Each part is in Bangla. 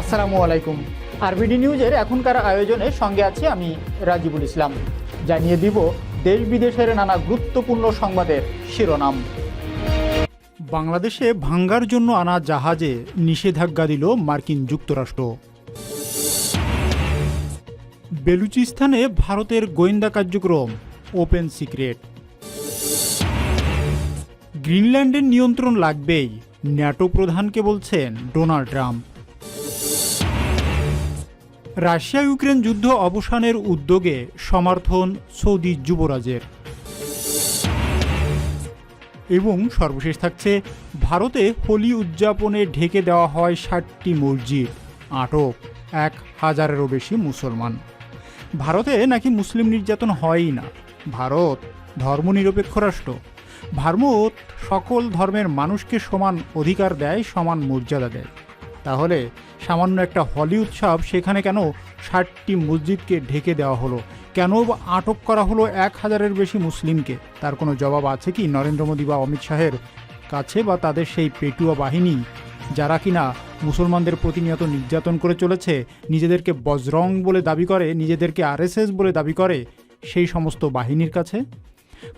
আসসালামু আলাইকুম। আরবিডি নিউজের এখনকার আয়োজনে সঙ্গে আছি আমি রাজিবুল ইসলাম। জানিয়ে দিব দেশ বিদেশের নানা গুরুত্বপূর্ণ সংবাদের শিরোনাম। বাংলাদেশে ভাঙ্গার জন্য আনা জাহাজে নিষেধাজ্ঞা দিল মার্কিন যুক্তরাষ্ট্র। বেলুচিস্তানে ভারতের গোয়েন্দা কার্যক্রম, ওপেন সিক্রেট। গ্রিনল্যান্ডের নিয়ন্ত্রণ লাগবেই, ন্যাটো প্রধানকে বলছেন ডোনাল্ড ট্রাম্প। রাশিয়া ইউক্রেন যুদ্ধ অবসানের উদ্যোগে সমর্থন সৌদি যুবরাজের। এবং সর্বশেষ থাকছে, ভারতে হোলি উদযাপনে ঢেকে দেওয়া হয় ষাটটি মসজিদ আটক এক হাজারেরও বেশি মুসলমান। ভারতে নাকি মুসলিম নির্যাতন হয়ই না। ভারত ধর্মনিরপেক্ষ রাষ্ট্র। ভারত সকল ধর্মের মানুষকে সমান অধিকার দেয়, সমান মর্যাদা দেয়। তাহলে সামান্য একটা হলি উৎসব সেখানে কেন ষাটটি মসজিদকে ঢেকে দেওয়া হলো? কেন আটক করা হলো এক হাজারের বেশি মুসলিমকে? তার কোনো জবাব আছে কি নরেন্দ্র মোদী বা অমিত শাহের কাছে বা তাদের সেই পেটুয়া বাহিনী? যারা কিনা মুসলমানদের প্রতিনিয়ত নির্যাতন করে চলেছে, নিজেদেরকে বজরং বলে দাবি করে, নিজেদেরকে আরএসএস বলে দাবি করে, সেই সমস্ত বাহিনীর কাছে?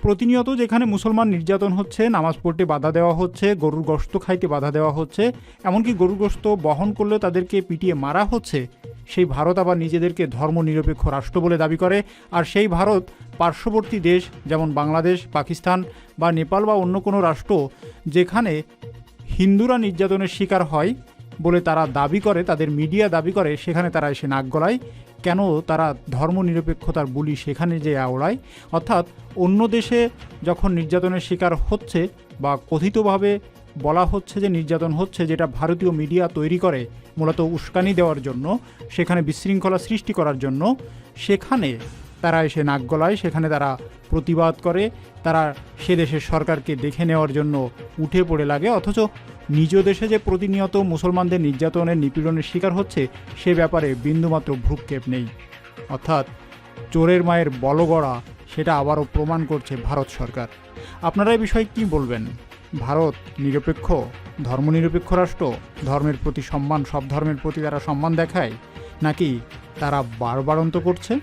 প্রতিনিয়ত যেখানে মুসলমান নির্যাতন হচ্ছে, নামাজ পড়তে বাধা দেওয়া হচ্ছে, গরুর গোস্ত খাইতে বাধা দেওয়া হচ্ছে, এমনকি গরুর গোস্ত বহন করলেও তাদেরকে পিটিয়ে মারা হচ্ছে, সেই ভারত আবার নিজেদেরকে ধর্মনিরপেক্ষ রাষ্ট্র বলে দাবি করে। আর সেই ভারত পার্শ্ববর্তী দেশ যেমন বাংলাদেশ, পাকিস্তান বা নেপাল বা অন্য কোনো রাষ্ট্র যেখানে হিন্দুরা নির্যাতনের শিকার হয় বলে তারা দাবি করে, তাদের মিডিয়া দাবি করে, সেখানে তারা এসে নাক গলায়। কেন তারা ধর্মনিরপেক্ষতার বুলি সেখানে যে আওড়ায়? অর্থাৎ অন্য দেশে যখন নির্যাতনের শিকার হচ্ছে বা কথিতভাবে বলা হচ্ছে যে নির্যাতন হচ্ছে, যেটা ভারতীয় মিডিয়া তৈরি করে মূলত উস্কানি দেওয়ার জন্য, সেখানে বিশৃঙ্খলা সৃষ্টি করার জন্য, সেখানে তারা এসে নাক গলায়, সেখানে তারা প্রতিবাদ করে। তারা সে দেশের সরকারকে দেখে নেওয়ার জন্য উঠে পড়ে লাগে। অথচ নিজ দেশে যে প্রতিনিয়ত মুসলমানদের নির্যাতনের নিপীড়নের শিকার হচ্ছে, সে ব্যাপারে বিন্দুমাত্র ভ্রুক্ষেপ নেই। অর্থাৎ চোরের মায়ের বলগড়া, সেটা আবারও প্রমাণ করছে ভারত সরকার। আপনারা এই বিষয়ে কী বলবেন? ভারত নিরপেক্ষ? ধর্মনিরপেক্ষ রাষ্ট্র? ধর্মের প্রতি সম্মান, সব ধর্মের প্রতি তারা সম্মান দেখায়? নাকি তারা বারবারন্ত করছে?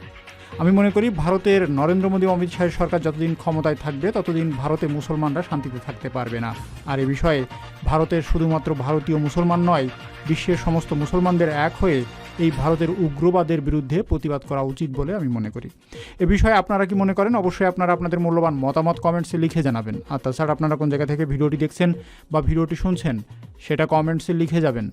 আমি মনে করি ভারতের নরেন্দ্র মোদী অমিত শাহের সরকার যতদিন ক্ষমতায় থাকবে, ততদিন ভারতে মুসলমানরা শান্তিতে থাকতে পারবে না। আর এ বিষয়ে ভারতের শুধুমাত্র ভারতীয় মুসলমান নয়, বিশ্বের সমস্ত মুসলমানদের এক হয়ে এই ভারতের উগ্রবাদের বিরুদ্ধে প্রতিবাদ করা উচিত বলে আমি মনে করি। এ বিষয়ে আপনারা কি মনে করেন? অবশ্যই আপনারা আপনাদের মূল্যবান মতামত কমেন্টসে লিখে জানাবেন। আর তাছাড়া আপনারা কোন জায়গা থেকে ভিডিওটি দেখছেন বা ভিডিওটি শুনছেন, সেটা কমেন্টসে লিখে যাবেন।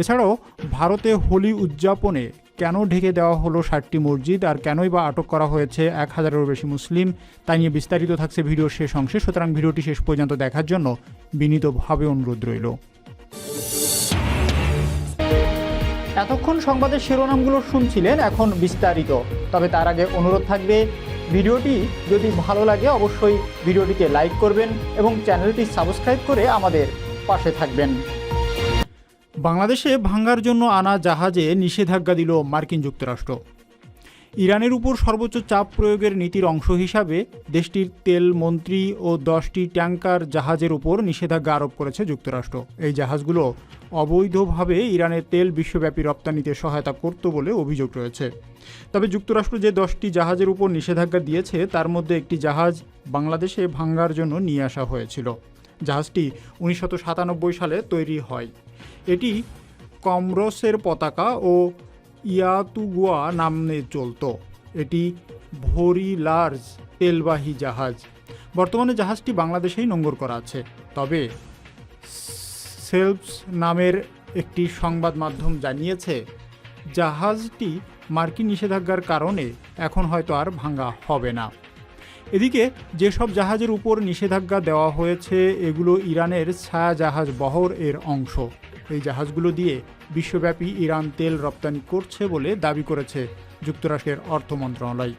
এছাড়াও, ভারতে হোলি উদযাপনে কেন ঢেকে দেওয়া হলো ষাটটি মসজিদ আর কেনই বা আটক করা হয়েছে এক হাজারেরও বেশি মুসলিম তাই নিয়ে বিস্তারিত থাকছে ভিডিওর শেষ অংশে। সুতরাং ভিডিওটি শেষ পর্যন্ত দেখার জন্য বিনীতভাবে অনুরোধ রইল। এতক্ষণ সংবাদের শিরোনামগুলো শুনছিলেন, এখন বিস্তারিত। তবে তার আগে অনুরোধ থাকবে, ভিডিওটি যদি ভালো লাগে অবশ্যই ভিডিওটিকে লাইক করবেন এবং চ্যানেলটি সাবস্ক্রাইব করে আমাদের পাশে থাকবেন। বাংলাদেশে ভাঙ্গার জন্য আনা জাহাজে নিষেধাজ্ঞা দিল মার্কিন যুক্তরাষ্ট্র। ইরানের উপর সর্বোচ্চ চাপ প্রয়োগের নীতির অংশ হিসাবে দেশটির তেল মন্ত্রী ও দশটি ট্যাঙ্কার জাহাজের উপর নিষেধাজ্ঞা আরোপ করেছে যুক্তরাষ্ট্র। এই জাহাজগুলো অবৈধভাবে ইরানের তেল বিশ্বব্যাপী রপ্তানিতে সহায়তা করত বলে অভিযোগ রয়েছে। তবে যুক্তরাষ্ট্র যে দশটি জাহাজের উপর নিষেধাজ্ঞা দিয়েছে, তার মধ্যে একটি জাহাজ বাংলাদেশে ভাঙ্গার জন্য নিয়ে আসা হয়েছিল। জাহাজটি উনিশশো সাতানব্বই সালে তৈরি হয়। এটি কমরসের পতাকা ও ইয়াতুগুয়া নামে চলতো। এটি ভরি লার্জ তেলবাহী জাহাজ। বর্তমানে জাহাজটি বাংলাদেশেই নোঙ্গর করা আছে। তবে সেলফস নামের একটি সংবাদ মাধ্যম জানিয়েছে, জাহাজটি মার্কিন নিষেধাজ্ঞার কারণে এখন হয়তো আর ভাঙ্গা হবে না। এদিকে যেসব জাহাজের উপর নিষেধাজ্ঞা দেওয়া হয়েছে, এগুলো ইরানের ছায়া জাহাজ বহর এর অংশ। এই জাহাজগুলো দিয়ে বিশ্বব্যাপী ইরান তেল রপ্তানি করছে বলে দাবি করেছে যুক্তরাষ্ট্রের অর্থ মন্ত্রণালয়।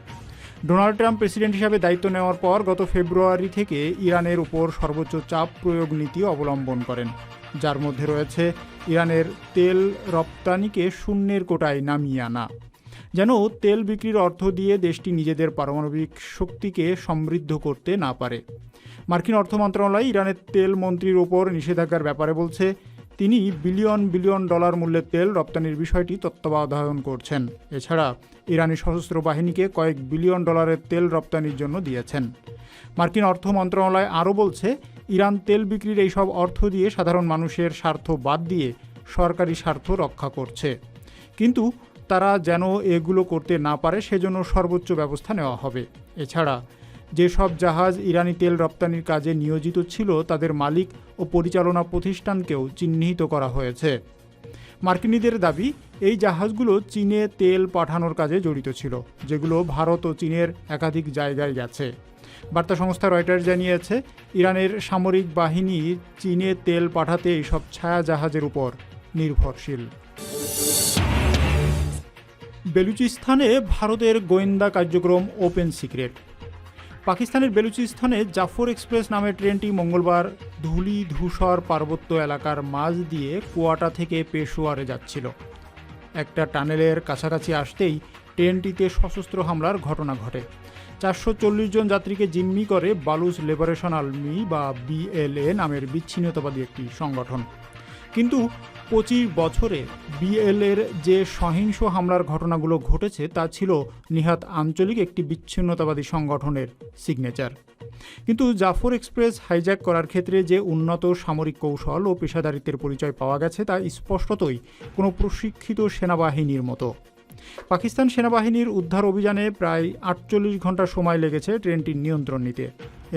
ডোনাল্ড ট্রাম্প প্রেসিডেন্ট হিসাবে দায়িত্ব নেওয়ার পর গত ফেব্রুয়ারি থেকে ইরানের উপর সর্বোচ্চ চাপ প্রয়োগ নীতি অবলম্বন করেন। যার মধ্যে রয়েছে ইরানের তেল রপ্তানিকে শূন্যের কোটায় নামিয়ে আনা। যেন তেল বিক্রির অর্থ দিয়ে দেশটি নিজেদের পারমাণবিক শক্তিকে সমৃদ্ধ করতে না পারে। মার্কিন অর্থ মন্ত্রণালয় ইরানের তেল মন্ত্রীর ওপর নিষেধাজ্ঞার ব্যাপারে বলছে তিনি বিলিয়ন বিলিয়ন ডলার মূল্যের তেল রপ্তানির বিষয়টি তত্ত্বাবধায়ন করছেন। এছাড়া ইরানি সশস্ত্র বাহিনীকে কয়েক বিলিয়ন ডলারের তেল রপ্তানির জন্য দিয়েছেন। মার্কিন অর্থ মন্ত্রণালয় আরও বলছে, ইরান তেল বিক্রির এইসব অর্থ দিয়ে সাধারণ মানুষের স্বার্থ বাদ দিয়ে সরকারি স্বার্থ রক্ষা করছে। কিন্তু তারা যেন এগুলো করতে না পারে, সেজন্য সর্বোচ্চ ব্যবস্থা নেওয়া হবে। এছাড়া যেসব জাহাজ ইরানি তেল রপ্তানির কাজে নিয়োজিত ছিল, তাদের মালিক ও পরিচালনা প্রতিষ্ঠানকেও চিহ্নিত করা হয়েছে। মার্কিনীদের দাবি, এই জাহাজগুলো চীনে তেল পাঠানোর কাজে জড়িত ছিল, যেগুলো ভারত ও চীনের একাধিক জায়গায় গেছে। বার্তা সংস্থা রয়টার্স জানিয়েছে, ইরানের সামরিক বাহিনী চীনে তেল পাঠাতে এইসব ছায়া জাহাজের উপর নির্ভরশীল। বেলুচিস্তানে ভারতের গোয়েন্দা কার্যক্রম ওপেন সিক্রেট। পাকিস্তানের বেলুচিস্তানে জাফর এক্সপ্রেস নামের ট্রেনটি মঙ্গলবার ধুলি ধূসর পার্বত্য এলাকার মাঝ দিয়ে কুয়াটা থেকে পেশোয়ারে যাচ্ছিল। একটা টানেলের কাছাকাছি আসতেই ট্রেনটিতে সশস্ত্র হামলার ঘটনা ঘটে। চারশো চল্লিশ জন যাত্রীকে জিম্মি করে বালুচ লিবারেশন আর্মি বা বিএলএ নামের বিচ্ছিন্নতাবাদী একটি সংগঠন। কিন্তু পঁচিশ বছরে বিএলএর যে সহিংস হামলার ঘটনাগুলো ঘটেছে, তা ছিল নিহাত আঞ্চলিক একটি বিচ্ছিন্নতাবাদী সংগঠনের সিগনেচার কিন্তু জাফর এক্সপ্রেস হাইজ্যাক করার ক্ষেত্রে যে উন্নত সামরিক কৌশল ও পেশাদারিত্বের পরিচয় পাওয়া গেছে, তা স্পষ্টতই কোনো প্রশিক্ষিত সেনাবাহিনীর মতো। পাকিস্তান সেনাবাহিনীর উদ্ধার অভিযানে প্রায় আটচল্লিশ ঘণ্টা সময় লেগেছে ট্রেনটির নিয়ন্ত্রণ নিতে।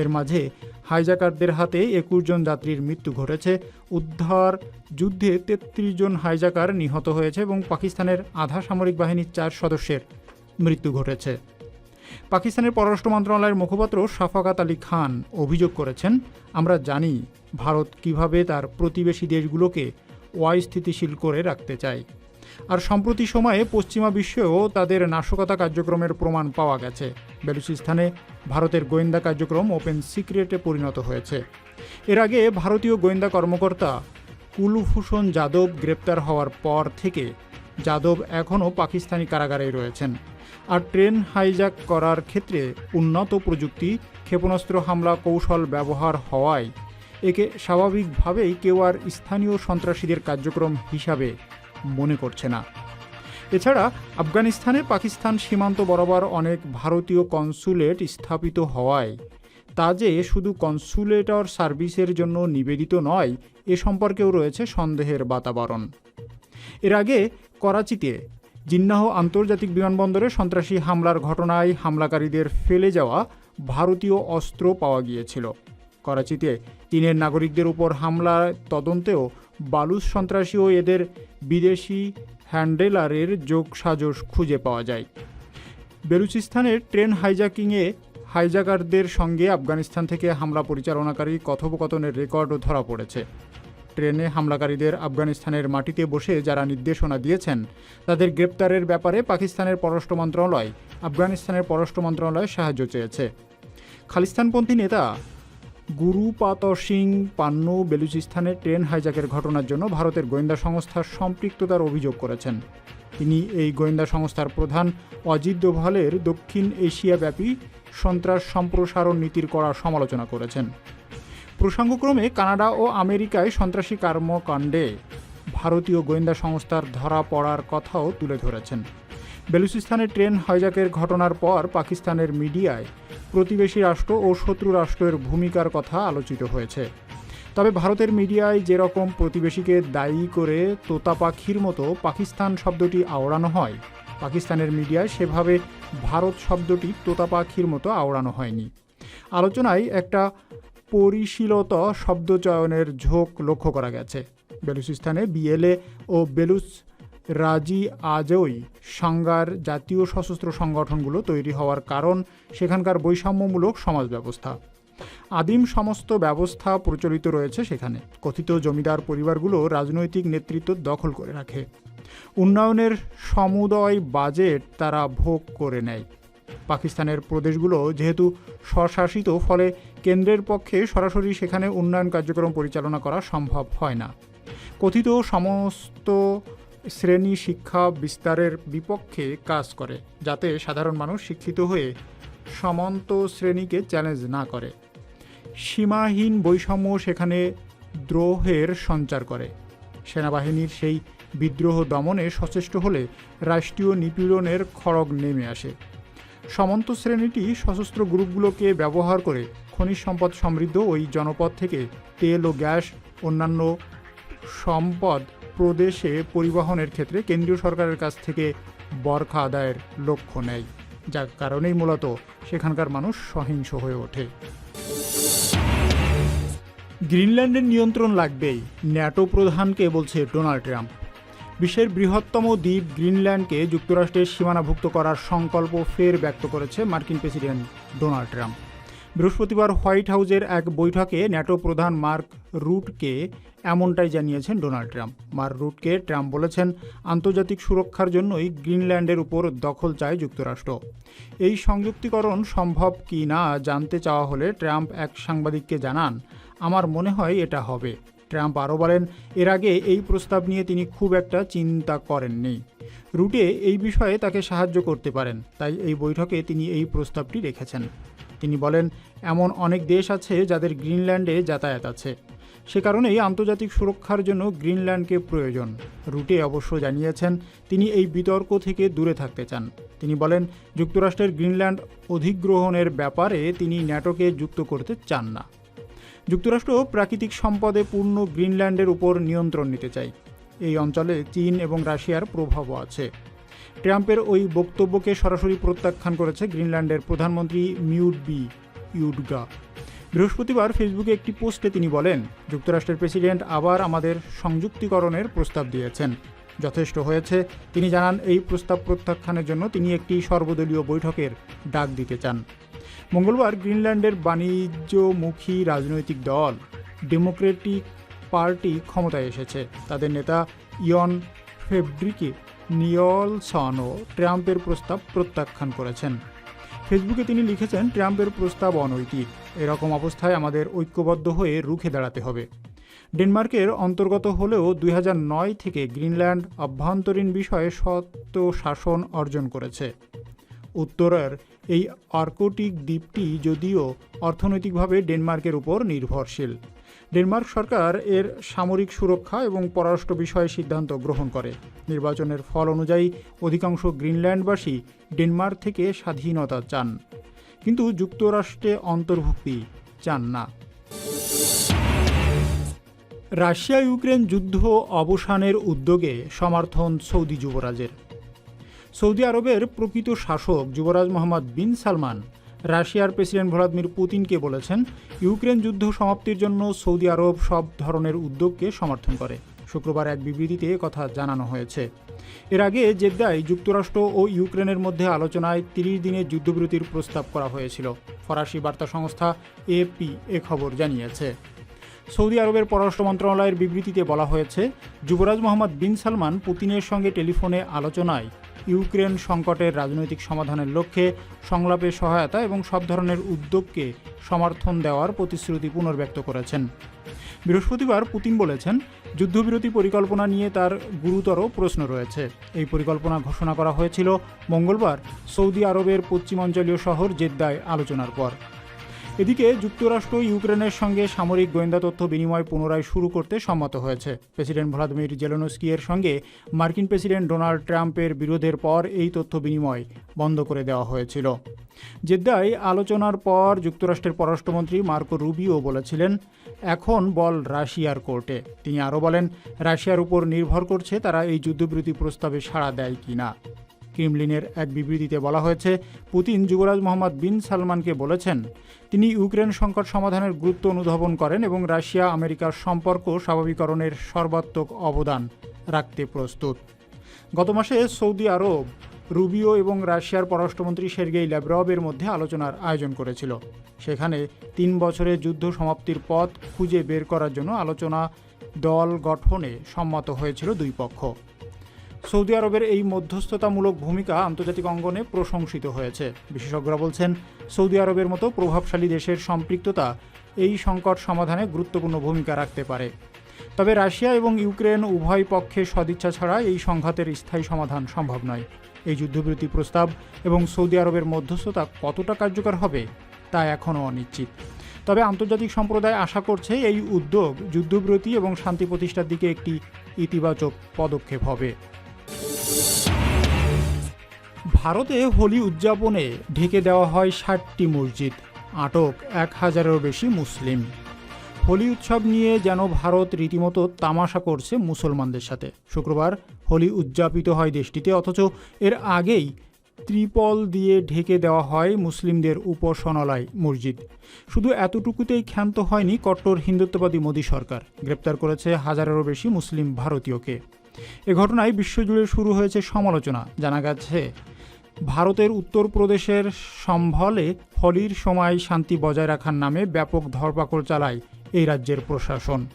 এর মাঝে হাইজাকারদের হাতে একুশ জন যাত্রীর মৃত্যু ঘটেছে। উদ্ধার যুদ্ধে তেত্রিশ জন হাইজাকার নিহত হয়েছে এবং পাকিস্তানের আধা সামরিক বাহিনীর চার সদস্যের মৃত্যু ঘটেছে। পাকিস্তানের পররাষ্ট্র মন্ত্রণালয়ের মুখপাত্র শাফাকাত আলী খান অভিযোগ করেছেন, আমরা জানি ভারত কীভাবে তার প্রতিবেশী দেশগুলোকে অস্থিতিশীল করে রাখতে চায়। আর সম্প্রতি সময়ে পশ্চিমা বিশ্বেও তাদের নাশকতা কার্যক্রমের প্রমাণ পাওয়া গেছে। বেলুচিস্তানে ভারতের গোয়েন্দা কার্যক্রম ওপেন সিক্রেটে পরিণত হয়েছে। এর আগে ভারতীয় গোয়েন্দা কর্মকর্তা কুলভূষণ যাদব গ্রেপ্তার হওয়ার পর থেকে যাদব এখনও পাকিস্তানি কারাগারেই রয়েছেন। আর ট্রেন হাইজ্যাক করার ক্ষেত্রে উন্নত প্রযুক্তি, ক্ষেপণাস্ত্র হামলা কৌশল ব্যবহার হওয়ায় একে স্বাভাবিকভাবেই কেউ আর স্থানীয় সন্ত্রাসীদের কার্যক্রম হিসাবে মনে করছে না। এছাড়া আফগানিস্তানে পাকিস্তান সীমান্ত বরাবর অনেক ভারতীয় কনসুলেট স্থাপিত হওয়ায়, তা যে শুধু কনসুলেটর সার্ভিসের জন্য নিবেদিত নয়, এ সম্পর্কেও রয়েছে সন্দেহের বাতাবরণ। এর আগে করাচিতে জিন্নাহ আন্তর্জাতিক বিমানবন্দরে সন্ত্রাসী হামলার ঘটনায় হামলাকারীদের ফেলে যাওয়া ভারতীয় অস্ত্র পাওয়া গিয়েছিল। করাচিতে চীনের নাগরিকদের উপর হামলার তদন্তেও বালুচ সন্ত্রাসী ও এদের বিদেশি হ্যান্ডেলারের যোগ সাজস খুঁজে পাওয়া যায়। বেলুচিস্তানের ট্রেন হাইজাকিংয়ে হাইজাকারদের সঙ্গে আফগানিস্তান থেকে হামলা পরিচালনাকারী কথোপকথনের রেকর্ডও ধরা পড়েছে। ট্রেনে হামলাকারীদের আফগানিস্তানের মাটিতে বসে যারা নির্দেশনা দিয়েছেন, তাদের গ্রেপ্তারের ব্যাপারে পাকিস্তানের পররাষ্ট্র মন্ত্রণালয়, আফগানিস্তানের পররাষ্ট্র মন্ত্রণালয় সাহায্য চেয়েছে। খালিস্তানপন্থী নেতা গুরুপাত সিং পান্নু বেলুচিস্তানের ট্রেন হাইজ্যাকের ঘটনার জন্য ভারতের গোয়েন্দা সংস্থার সম্পৃক্ততার অভিযোগ করেছেন। তিনি এই গোয়েন্দা সংস্থার প্রধান অজিত দোভালের দক্ষিণ এশিয়াব্যাপী সন্ত্রাস সম্প্রসারণ নীতির করা সমালোচনা করেছেন। প্রসঙ্গক্রমে কানাডা ও আমেরিকায় সন্ত্রাসী কর্মকাণ্ডে ভারতীয় গোয়েন্দা সংস্থার ধরা পড়ার কথাও তুলে ধরেছেন। বেলুচিস্তানের ট্রেন হাইজ্যাকের ঘটনার পর পাকিস্তানের মিডিয়ায় প্রতিবেশী রাষ্ট্র ও শত্রু রাষ্ট্রের ভূমিকার কথা আলোচিত হয়েছে। তবে ভারতের মিডিয়ায় যেরকম প্রতিবেশীকে দায়ী করে তোতা পাখির মতো পাকিস্তান শব্দটি আওড়ানো হয়, পাকিস্তানের মিডিয়ায় সেভাবে ভারত শব্দটি তোতা পাখির মতো আওড়ানো হয়নি। আলোচনায় একটা পরিশীলতা শব্দচয়নের ঝোঁক লক্ষ্য করা গেছে। বেলুচিস্তানে বিএলএ ও বেলুচ রাজি আজই সাঙ্গার জাতীয় সশস্ত্র সংগঠনগুলো তৈরি হওয়ার কারণ, সেখানকার বৈষম্যমূলক সমাজ ব্যবস্থা। আদিম সমস্ত ব্যবস্থা প্রচলিত রয়েছে সেখানে। কথিত জমিদার পরিবারগুলো রাজনৈতিক নেতৃত্ব দখল করে রাখে। উন্নয়নের সমুদয় বাজেট তারা ভোগ করে নেয়। পাকিস্তানের প্রদেশগুলো যেহেতু স্বশাসিত, ফলে কেন্দ্রের পক্ষে সরাসরি সেখানে উন্নয়ন কার্যক্রম পরিচালনা করা সম্ভব হয় না। কথিত সমস্ত শ্রেণি শিক্ষা বিস্তারের বিপক্ষে কাজ করে, যাতে সাধারণ মানুষ শিক্ষিত হয়ে সমন্ত শ্রেণীকে চ্যালেঞ্জ না করে। সীমাহীন বৈষম্য সেখানে দ্রোহের সঞ্চার করে। সেনাবাহিনীর সেই বিদ্রোহ দমনে সচেষ্ট হলে রাষ্ট্রীয় নিপীড়নের খড়গ নেমে আসে। সমন্ত শ্রেণীটি সশস্ত্র গ্রুপগুলোকে ব্যবহার করে খনিজ সম্পদ সমৃদ্ধ ওই জনপদ থেকে তেল ও গ্যাস, অন্যান্য সম্পদ প্রদেশে পরিবহনের ক্ষেত্রে কেন্দ্রীয় সরকারের কাছ থেকে বরখা আদায়ের লক্ষ্য নেয়। যার কারণেই মূলত সেখানকার মানুষ সহিংস হয়ে ওঠে। গ্রিনল্যান্ডের নিয়ন্ত্রণ লাগবেই, ন্যাটো প্রধানকে বলছে ডোনাল্ড ট্রাম্প। বিশ্বের বৃহত্তম দ্বীপ গ্রিনল্যান্ডকে যুক্তরাষ্ট্রের সীমানাভুক্ত করার সংকল্প ফের ব্যক্ত করেছে মার্কিন প্রেসিডেন্ট ডোনাল্ড ট্রাম্প। বৃহস্পতিবার হোয়াইট হাউসের এক বৈঠকে ন্যাটো প্রধান মার্ক রুটকে এমনটাই জানিয়েছেন ডোনাল্ড ট্রাম্প। মার্ক রুটকে ট্রাম্প বলেছেন, আন্তর্জাতিক সুরক্ষার জন্যই গ্রিনল্যান্ডের উপর দখল চায় যুক্তরাষ্ট্র। এই সংযুক্তিকরণ সম্ভব কি না জানতে চাওয়া হলে ট্রাম্প এক সাংবাদিককে জানান, আমার মনে হয় এটা হবে। ট্রাম্প আরও বলেন, এর আগে এই প্রস্তাব নিয়ে তিনি খুব একটা চিন্তা করেননি। রুটে এই বিষয়ে তাকে সাহায্য করতে পারেন। তাই এই বৈঠকে তিনি এই প্রস্তাবটি রেখেছেন। তিনি বলেন, এমন অনেক দেশ আছে যাদের গ্রিনল্যান্ডে যাতায়াত আছে। সে কারণেই আন্তর্জাতিক সুরক্ষার জন্য গ্রিনল্যান্ডকে প্রয়োজন। রুটে অবশ্য জানিয়েছেন, তিনি এই বিতর্ক থেকে দূরে থাকতে চান। তিনি বলেন, যুক্তরাষ্ট্রের গ্রিনল্যান্ড অধিগ্রহণের ব্যাপারে তিনি ন্যাটোকে যুক্ত করতে চান না। যুক্তরাষ্ট্র প্রাকৃতিক সম্পদে পূর্ণ গ্রিনল্যান্ডের উপর নিয়ন্ত্রণ নিতে চায়। এই অঞ্চলে চীন এবং রাশিয়ার প্রভাবও আছে। ট্রাম্পের ওই বক্তব্যকে সরাসরি প্রত্যাখ্যান করেছে গ্রিনল্যান্ডের প্রধানমন্ত্রী মিউড বি ইউডগা। বৃহস্পতিবার ফেসবুকে একটি পোস্টে তিনি বলেন, যুক্তরাষ্ট্রের প্রেসিডেন্ট আবার আমাদের সংযুক্তিকরণের প্রস্তাব দিয়েছেন। যথেষ্ট হয়েছে, তিনি জানান, এই প্রস্তাব প্রত্যাখ্যানের জন্য তিনি একটি সর্বদলীয় বৈঠকের ডাক দিতে চান। মঙ্গলবার গ্রিনল্যান্ডের বাণিজ্যমুখী রাজনৈতিক দল ডেমোক্রেটিক পার্টি ক্ষমতায় এসেছে। তাদের নেতা ইয়ন ফেব্রিকে নিয়লসনও ট্রাম্পের প্রস্তাব প্রত্যাখ্যান করেছেন। ফেসবুকে তিনি লিখেছেন, ট্রাম্পের প্রস্তাব অনৈতিক। এরকম অবস্থায় আমাদের ঐক্যবদ্ধ হয়ে রুখে দাঁড়াতে হবে। ডেনমার্কের অন্তর্গত হলেও দুই হাজার নয় থেকে গ্রিনল্যান্ড অভ্যন্তরীণ বিষয়ে সত্য শাসন অর্জন করেছে। উত্তরের এই আর্কটিক দ্বীপটি যদিও অর্থনৈতিকভাবে ডেনমার্কের উপর নির্ভরশীল। ডেনমার্ক সরকার এর সামরিক সুরক্ষা এবং পররাষ্ট্র বিষয়ে সিদ্ধান্ত গ্রহণ করে। নির্বাচনের ফল অনুযায়ী অধিকাংশ গ্রিনল্যান্ডবাসী ডেনমার্ক থেকে স্বাধীনতা চান। কিন্তু যুক্তরাষ্ট্রে অন্তর্ভুক্তি চান না। রাশিয়া ইউক্রেন যুদ্ধ অবসানের উদ্যোগে সমর্থন সৌদি যুবরাজের। সৌদি আরবের প্রকৃত শাসক যুবরাজ মোহাম্মদ বিন সালমান রাশিয়ার প্রেসিডেন্ট ভ্লাদিমির পুতিনকে বলেছেন, ইউক্রেন যুদ্ধ সমাপ্তির জন্য সৌদি আরব সব ধরনের উদ্যোগকে সমর্থন করে। শুক্রবার এক বিবৃতিতে কথা জানানো হয়েছে। এর আগে জেদ্দায় যুক্তরাষ্ট্র ও ইউক্রেনের মধ্যে আলোচনায় তিরিশ দিনের যুদ্ধবিরতির প্রস্তাব করা হয়েছিল। ফরাসি বার্তা সংস্থা এপি এ খবর জানিয়েছে। সৌদি আরবের পররাষ্ট্র মন্ত্রণালয়ের বিবৃতিতে বলা হয়েছে, যুবরাজ মোহাম্মদ বিন সালমান পুতিনের সঙ্গে টেলিফোনে আলোচনায় ইউক্রেন সংকটের রাজনৈতিক সমাধানের লক্ষ্যে সংলাপে সহায়তা এবং সব ধরনের উদ্যোগকে সমর্থন দেওয়ার প্রতিশ্রুতি পুনর্ব্যক্ত করেছেন। বৃহস্পতিবার পুতিন বলেছেন, যুদ্ধবিরতি পরিকল্পনা নিয়ে তার গুরুতর প্রশ্ন রয়েছে। এই পরিকল্পনা ঘোষণা করা হয়েছিল মঙ্গলবার সৌদি আরবের পশ্চিমাঞ্চলীয় শহর জেদ্দায় আলোচনার পর। এদিকে যুক্তরাষ্ট্র, ইউক্রেনের সঙ্গে সামরিক গোয়েন্দা তথ্য বিনিময় পুনরায় শুরু করতে সম্মত হয়েছে। প্রেসিডেন্ট ভ্লাদিমির এর সঙ্গে মার্কিন প্রেসিডেন্ট ডোনাল্ড ট্রাম্পের বিরোধের পর এই তথ্য বিনিময় বন্ধ করে দেওয়া হয়েছিল। জেদ্দায় আলোচনার পর যুক্তরাষ্ট্রের পররাষ্ট্রমন্ত্রী মার্কো রুবিও বলেছিলেন, এখন বল রাশিয়ার কোর্টে। তিনি আরও বলেন, রাশিয়ার উপর নির্ভর করছে তারা এই যুদ্ধবিরতি প্রস্তাবে সাড়া দেয় কি না ক্রিমলিনের এক বিবৃতিতে বলা হয়েছে, পুতিন যুবরাজ মোহাম্মদ বিন সালমানকে বলেছেন, তিনি ইউক্রেন সংকট সমাধানের গুরুত্ব অনুধাবন করেন এবং রাশিয়া, আমেরিকার সম্পর্ক স্বাভাবিকরণের সর্বাত্মক অবদান রাখতে প্রস্তুত। গত মাসে সৌদি আরব, রুবিও এবং রাশিয়ার পররাষ্ট্রমন্ত্রী সের্গেই ল্যাব্রবের মধ্যে আলোচনার আয়োজন করেছিল। সেখানে তিন বছরের যুদ্ধ সমাপ্তির পথ খুঁজে বের করার জন্য আলোচনা দল গঠনে সম্মত হয়েছিল দুই পক্ষ। সৌদি আরবের এই মধ্যস্থতামূলক ভূমিকা আন্তর্জাতিক অঙ্গনে প্রশংসিত হয়েছে। বিশেষজ্ঞরা বলছেন, সৌদি আরবের মতো প্রভাবশালী দেশের সম্পৃক্ততা এই সংকট সমাধানে গুরুত্বপূর্ণ ভূমিকা রাখতে পারে। তবে রাশিয়া এবং ইউক্রেন উভয় পক্ষে সদিচ্ছা ছাড়া এই সংঘাতের স্থায়ী সমাধান সম্ভব নয়। এই যুদ্ধবিরতি প্রস্তাব এবং সৌদি আরবের মধ্যস্থতা কতটা কার্যকর হবে তা এখনও অনিশ্চিত। তবে আন্তর্জাতিক সম্প্রদায় আশা করছে এই উদ্যোগ যুদ্ধবিরতি এবং শান্তি প্রতিষ্ঠার দিকে একটি ইতিবাচক পদক্ষেপ হবে। ভারতে হোলি উদযাপনে ঢেকে দেওয়া হয় ষাটটি মসজিদ, আটক এক হাজারেরও বেশি মুসলিম। হোলি উৎসব নিয়ে যেন ভারত রীতিমতো তামাশা করছে মুসলমানদের সাথে। শুক্রবার হোলি উদযাপিত হয় দেশটিতে, অথচ এর আগেই ত্রিপল দিয়ে ঢেকে দেওয়া হয় মুসলিমদের উপাসনালয়, মসজিদ। শুধু এতটুকুতেই ক্ষান্ত হয়নি কট্টর হিন্দুত্ববাদী মোদী সরকার। গ্রেপ্তার করেছে হাজারেরও বেশি মুসলিম ভারতীয়কে। এ ঘটনায় বিশ্বজুড়ে শুরু হয়েছে সমালোচনা। জানা গেছে ভারতের উত্তরপ্রদেশের সম্ভলে হোলির সময় শান্তি বজায় রাখার নামে ব্যাপক ধরপাকড় চালায় এই রাজ্যের প্রশাসন।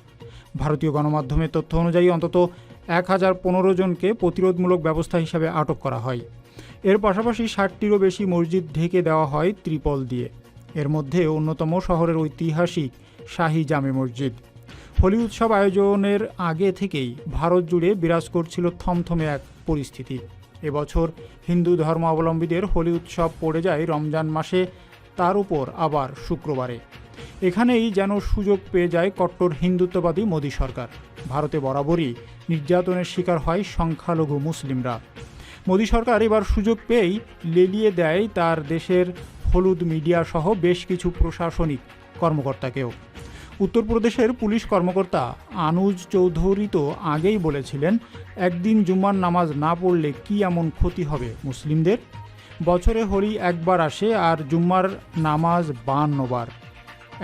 ভারতীয় গণমাধ্যমের তথ্য অনুযায়ী অন্তত এক হাজার পনেরো জনকে প্রতিরোধমূলক ব্যবস্থা হিসাবে আটক করা হয়। এর পাশাপাশি ষাটটিরও বেশি মসজিদ ঢেকে দেওয়া হয় ত্রিপল দিয়ে। এর মধ্যে অন্যতম শহরের ঐতিহাসিক শাহী জামে মসজিদ। হোলি উৎসব আয়োজনের আগে থেকেই ভারত জুড়ে বিরাজ করছিল থমথমে এক পরিস্থিতি। এবছর হিন্দু ধর্মাবলম্বীদের হোলি উৎসব পড়ে যায় রমজান মাসে, তার উপর আবার শুক্রবারে। এখানেই যেন সুযোগ পেয়ে যায় কট্টর হিন্দুত্ববাদী মোদী সরকার। ভারতে বরাবরই নির্যাতনের শিকার হয় সংখ্যালঘু মুসলিমরা। মোদী সরকার এবার সুযোগ পেয়েই লেলিয়ে দেয় তার দেশের হলুদ মিডিয়া সহ বেশ কিছু প্রশাসনিক কর্মকর্তাকেও। উত্তরপ্রদেশের পুলিশ কর্মকর্তা আনুজ চৌধুরী তো আগেই বলেছিলেন, একদিন জুম্মার নামাজ না পড়লে কি এমন ক্ষতি হবে মুসলিমদের? বছরে হোলি একবার আসে আর জুম্মার নামাজ বাহান্নবার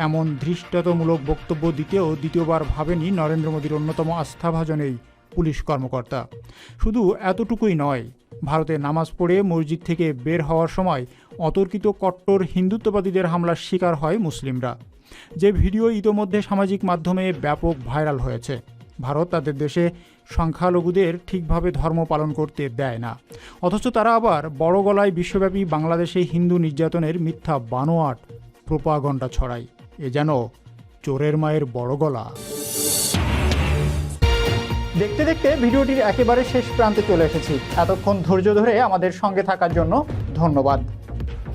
এমন ধৃষ্টতামূলক বক্তব্য দিতেও দ্বিতীয়বার ভাবেনি নরেন্দ্র মোদীর অন্যতম আস্থাভাজন এই পুলিশ কর্মকর্তা। শুধু এতটুকুই নয়, ভারতে নামাজ পড়ে মসজিদ থেকে বের হওয়ার সময় অতর্কিত কট্টর হিন্দুত্ববাদীদের হামলার শিকার হয় মুসলিমরা। যে ভিডিও ইতোমধ্যে সামাজিক মাধ্যমে ব্যাপক ভাইরাল হয়েছে। ভারত তাদের দেশে সংখ্যালঘুদের ঠিকভাবে ধর্ম পালন করতে দেয় না। অথচ তারা আবার বড় গলায় বিশ্বব্যাপী বাংলাদেশে হিন্দু নির্যাতনের মিথ্যা বানোয়াট প্রোপাগণ্ডা ছড়ায়। এ যেন চোরের মায়ের বড় গলা। দেখতে দেখতে ভিডিওটির একেবারে শেষ প্রান্তে চলে এসেছি। এতক্ষণ ধৈর্য ধরে আমাদের সঙ্গে থাকার জন্য ধন্যবাদ।